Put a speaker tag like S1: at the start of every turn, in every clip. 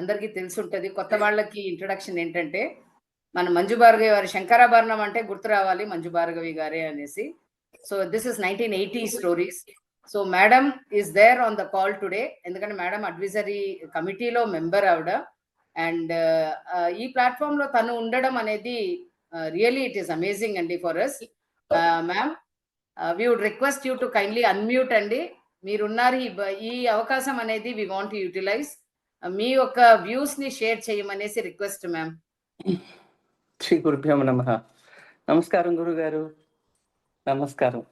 S1: అందరికీ తెలిసి కొత్త వాళ్ళకి ఇంట్రడక్షన్ ఏంటంటే మన మంజు భార్గవి వారి శంకరాభరణం అంటే గుర్తు రావాలి మంజు భార్గవి గారే అనేసి. So this is nineteen eighty stories so madam is there on the call today ఎందుకంటే మేడం అడ్వైజరీ కమిటీలో మెంబర్ ఆవిడ. అండ్ uh, uh, ఈ ప్లాట్ఫామ్లో తను ఉండడం అనేది రియలీ ఇట్ ఈస్ అమేజింగ్ అండి for us ma'am we would request you to kindly unmute అండి. మీరున్నారు ఈ అవకాశం అనేది వి వాంట్ యూటిలైజ్ మీ యొక్క వ్యూస్ని షేర్ చేయమనేసి రిక్వెస్ట్ మ్యామ్.
S2: శ్రీ గురుభ్యో నమ. నమస్కారం గురుగారు. నమస్కారం.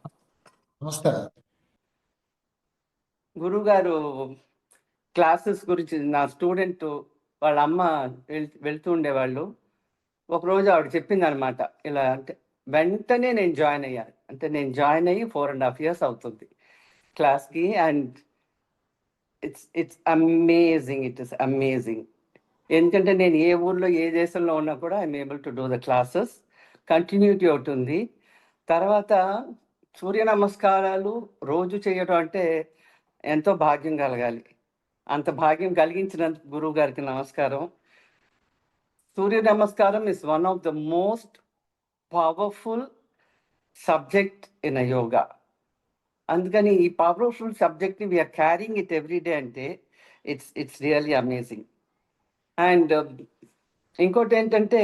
S3: నమస్కారం.
S2: గురుగారు క్లాసెస్ గురించి నా స్టూడెంట్ వాళ్ళ అమ్మ వెళ్- వెళ్తూ ఉండేవాళ్ళు. ఒకరోజు ఆవిడ చెప్పింది అనమాట ఇలా అంటే వెంటనే నేను జాయిన్ అయ్యాను. అంటే నేను జాయిన్ అయ్యి ఫోర్ అండ్ హాఫ్ ఇయర్స్ అవుతుంది క్లాస్కి. And it's it's amazing it is amazing ఎందుకంటే నేను ఏ ఊర్లో ఏ దేశంలో ఉన్నా కూడా I'm able to do the classes continuity అవుతుంది తర్వాత సూర్య నమస్కారాలు రోజు చేయడం అంటే ఎంతో భాగ్యం కలగాలి. అంత భాగ్యం కలిగించినందుకు గురువు గారికి నమస్కారం. సూర్య నమస్కారం is one of the most powerful subject in a yoga అందుకని ఈ powerful subject we're carrying it every day అంటే it's it's really amazing and ఇంకోటి ఏంటంటే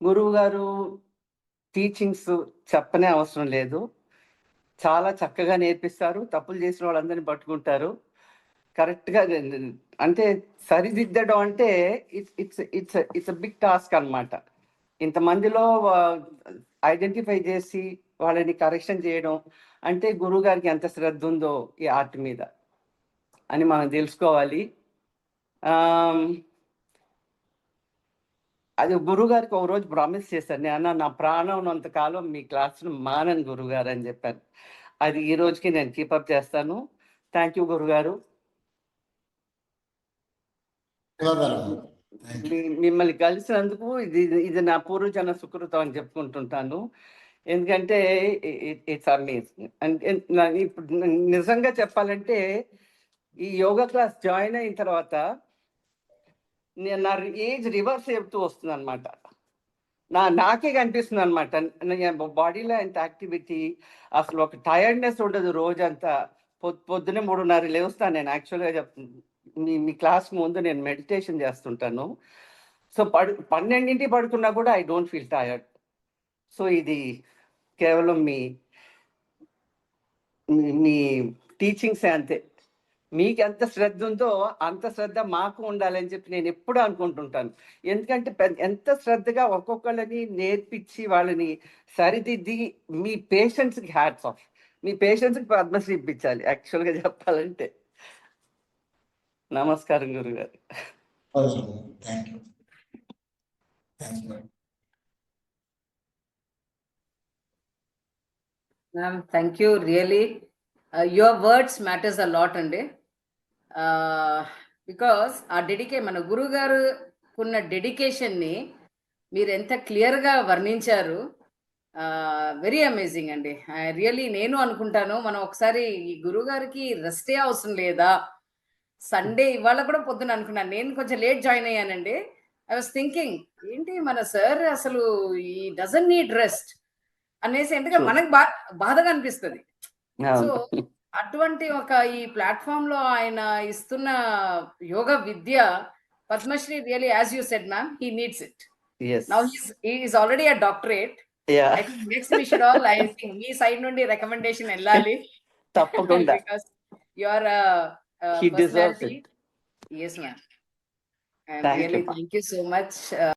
S2: గురువు గారు టీచింగ్స్ చెప్పనే అవసరం లేదు. చాలా చక్కగా నేర్పిస్తారు. తప్పులు చేసిన వాళ్ళందరినీ పట్టుకుంటారు. కరెక్ట్గా అంటే సరిదిద్దడం అంటే it's it's it's it's big task అనమాట ఇంతమందిలో ఐడెంటిఫై చేసి వాళ్ళని కరెక్షన్ చేయడం అంటే గురువు గారికి ఎంత శ్రద్ధ ఉందో ఈ ఆర్ట్ మీద అని మనం తెలుసుకోవాలి. అది గురువు గారికి ఒక రోజు ప్రామిస్ చేశాను నేను నా ప్రాణం ఉన్నంత కాలం మీ క్లాస్ను మానను గురుగారు అని చెప్పాను అది ఈ రోజుకి నేను కీపప్ చేస్తాను. థ్యాంక్ యూ గురుగారు
S3: ధన్యవాదాలు థ్యాంక్ యూ
S2: మీ- మిమ్మల్ని కలిసినందుకు ఇది ఇది నా పూర్వజన సుకృతం అని చెప్పుకుంటుంటాను. ఎందుకంటే ఇట్స్ అమేజింగ్ అంటే ఇప్పుడు నిజంగా చెప్పాలంటే ఈ యోగా క్లాస్ జాయిన్ అయిన తర్వాత నేను నా ఏజ్ రివర్స్ చెప్తూ వస్తుంది అనమాట నా నాకే కనిపిస్తుంది అనమాట బాడీలో ఎంత యాక్టివిటీ అసలు ఒక టైర్డ్నెస్ ఉండదు రోజంతా. పొద్దు మూడున్నర లేవుస్తాను నేను యాక్చువల్గా చెప్తాను మీ మీ క్లాస్ ముందు నేను మెడిటేషన్ చేస్తుంటాను. సో పడు పన్నెండింటి పడుకున్నా కూడా I don't feel tired so ఇది కేవలం మీ మీ- టీచింగ్సే అంతే. మీకు ఎంత శ్రద్ధ ఉందో అంత శ్రద్ధ మాకు ఉండాలని చెప్పి నేను ఎప్పుడు అనుకుంటుంటాను. ఎందుకంటే పెద్ద- ఎంత శ్రద్ధగా ఒక్కొక్కళ్ళని నేర్పించి వాళ్ళని సరిదిద్ది మీ పేషెంట్స్కి హ్యాట్స్ ఆఫ్. మీ పేషెంట్స్కి పద్మశ్రీ ఇప్పించాలి యాక్చువల్గా చెప్పాలంటే. నమస్కారం గురుగారు.
S1: Ma'am thank you really your words matters a lot అండి. బికాస్ ఆ డెడికే మన గురువు గారు ఉన్న డెడికేషన్ని మీరు ఎంత క్లియర్గా వర్ణించారు వెరీ అమేజింగ్ అండి. రియలీ నేను అనుకుంటాను మనం ఒకసారి ఈ గురువు గారికి రెస్టే అవసరం లేదా? సండే ఇవాళ కూడా పొద్దున అనుకున్నాను నేను కొంచెం లేట్ జాయిన్ అయ్యానండి ఐ వాస్ థింకింగ్ ఏంటి మన సార్ అసలు ఈ డజన్ నీడ్ రెస్ట్ అనేసి ఎందుకంటే. మనకు బా బాధగా అనిపిస్తుంది సో. అటువంటి ఒక ఈ ప్లాట్ఫామ్లో ఆయన ఇస్తున్న యోగ విద్య Padmashri really as you said ma'am he needs it. Now is already a doctorate
S2: Yeah.
S1: I think next we should all I think me side నుండి రికమెండేషన్ వెళ్ళాలి
S2: తప్పకుండా
S1: you are Uh,
S2: he deserves it.
S1: Yes, ma'am.
S2: Thank you. thank
S1: you so much. uh,